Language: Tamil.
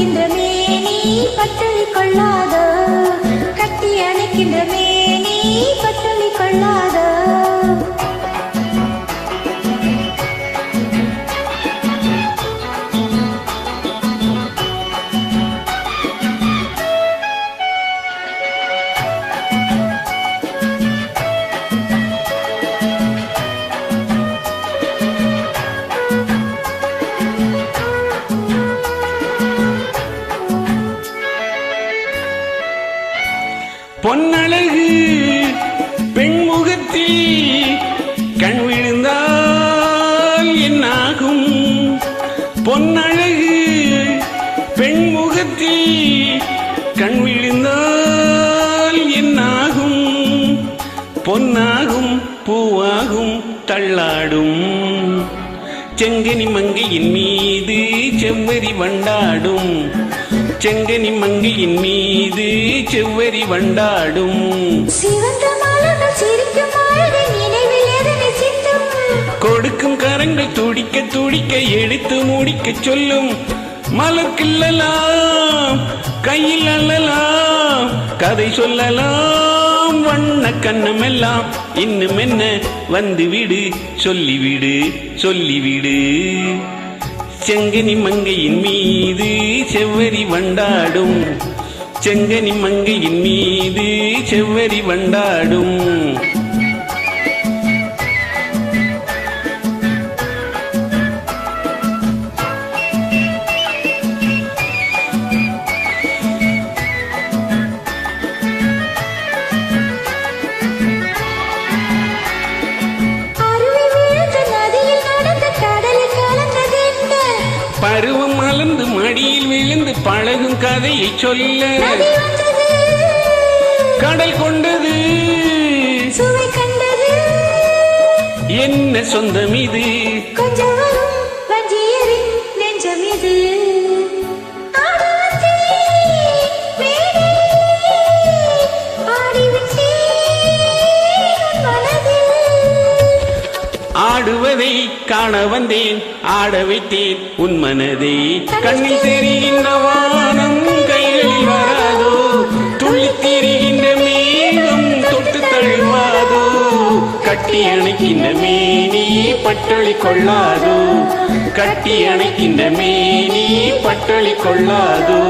அணைக்கின்ற மேனி பற்றளி கொள்ளாதோ கட்டி அணைக்கின்ற மேனி பற்றளி கொள்ளாதோ. பொன்னழகு பெண்முகத்தில் கண் விழுந்தால் என்னாகும்? பொன்னழகு பெண்முகத்தில் கண் விழுந்தால் என்னாகும்? பொன்னாகும் பூவாகும் தள்ளாடும். செங்கனி மங்கையின் மீது செவ்வரி வண்டாடும். செங்கனி மங்கையின் மீது செவ்வரி வண்டாடும். கொடுக்கும் கரங்கள் துடிக்க துடிக்க எடுத்து முடிக்க சொல்லும். மலர்கில்லலாம் கையில் அல்லலாம் கதை சொல்லலாம் வண்ண கண்ணமெல்லாம். இன்னும் என்ன? வந்து விடு சொல்லிவிடு சொல்லிவிடு. செங்கனி மங்கையின் மீது செவ்வரி வண்டாடும். செங்கனி மங்கையின் மீது செவ்வரி வண்டாடும். பருவம் மலர்ந்து மடியில் விழுந்து பழகும் கதையை சொல்ல. கடல் கொண்டது. சுவை கண்டது. என்ன சொந்தம் இது? கொஞ்சம் நெஞ்சம் இது. ஆடுவதை காண வந்தேன் ஆட வைத்தேன் உன் மனதை. கண்ணில் தெரிகின்ற வானம் கைகளில் வராதோ? துள்ளி தெரிகின்ற மேகம் தொட்டு தழுவாதோ? கட்டி அணைக்கின்ற மேனி பட்டளி கொள்ளாதோ? கட்டி அணைக்கின்ற மேனி பட்டளி கொள்ளாதோ?